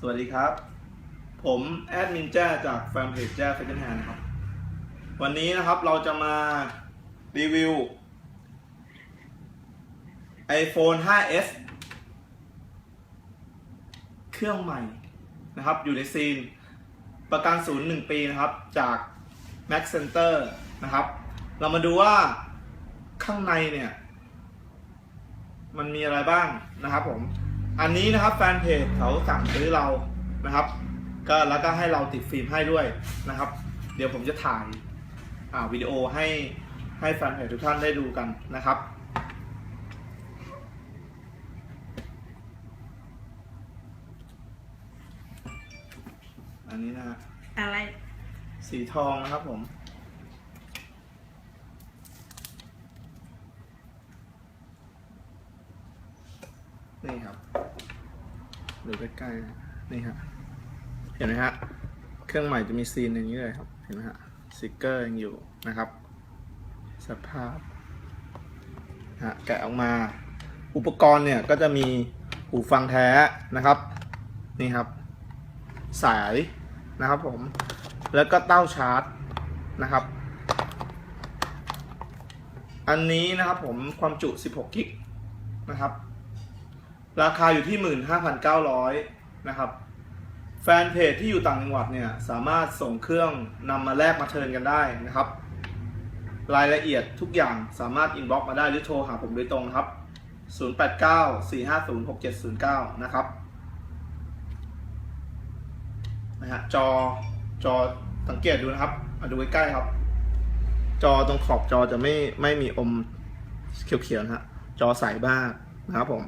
สวัสดีครับ ผมแอดมินแจ้จากแฟนเพจแจ้ Second Hand นะครับ วันนี้นะครับเราจะมารีวิว iPhone 5s เครื่องใหม่นะครับ อยู่ในซีน ประกันศูนย์หนึ่งปีนะครับ จาก Max Center นะครับ เรามาดูว่าข้างในเนี่ย มันมีอะไรบ้างนะครับผม อันนี้นะครับแฟนเพจเขาสั่งซื้อเรานะครับ ก็แล้วก็ให้เราติดฟิล์มให้ด้วยนะครับ เดี๋ยวผมจะถ่ายอ่าวิดีโอให้ให้แฟนเพจทุกท่านได้ดูกันนะครับอันนี้นะฮะอะไร สีทองนะครับผม นี่ครับ ดูใกล้ๆนะนี่ฮะเห็นไหมฮะเครื่องใหม่จะมีซีนอย่างนี้เลยครับเห็นไหมฮะสติกเกอร์ยังอยู่นะครับ สภาพฮะแกะออกมา อุปกรณ์เนี่ยก็จะมีหูฟังแท้นะครับนี่ครับ สายนะครับผมแล้วก็เต้าชาร์จนะครับ อันนี้นะครับผมความจุ 16 กิกนะครับ ราคาอยู่ที่ 15,900 นะครับ แฟนเพจที่อยู่ต่างจังหวัดเนี่ยสามารถส่งเครื่องนำมาแลกมาเทิร์นกันได้นะครับ รายละเอียดทุกอย่างสามารถอินบ็อกมาได้หรือโทรหาผมโดยตรงครับ 089-450-6709 นะครับนะฮะจอจอสังเกตดูนะครับมาดูใกล้ๆครับ จอตรงขอบจอจะไม่ไม่มีอมเขียวๆนะฮะจอใสบ้ากนะครับผม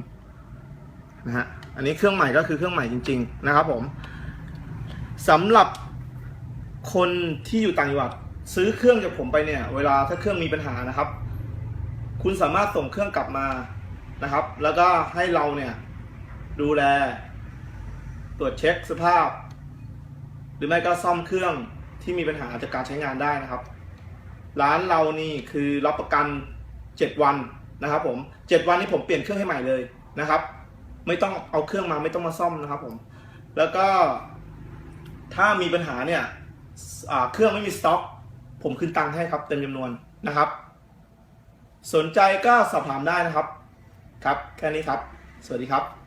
นะฮะอันนี้เครื่องใหม่ก็คือเครื่องใหม่จริง ๆ นะครับผมสำหรับคนที่อยู่ต่างจังหวัดซื้อเครื่องจากผมไปเนี่ย เวลาถ้าเครื่องมีปัญหานะครับ คุณสามารถส่งเครื่องกลับมานะครับ แล้วก็ให้เราเนี่ยดูแล ตรวจเช็คสภาพ หรือไม่ก็ซ่อมเครื่องที่มีปัญหาจากการใช้งานได้นะครับ ร้านเรานี่คือรับประกัน 7 วันนะครับผม 7 วันนี้ผมเปลี่ยนเครื่องให้ใหม่เลยนะครับ ไม่ต้องเอาเครื่องมาไม่ต้องมาซ่อมนะครับผมแล้วก็ถ้ามีปัญหาเนี่ยเครื่องไม่มีสต็อก ผมคืนตังค์ให้ครับเต็มจำนวนนะครับ สนใจก็สอบถามได้นะครับ ครับ แค่นี้ครับ สวัสดีครับ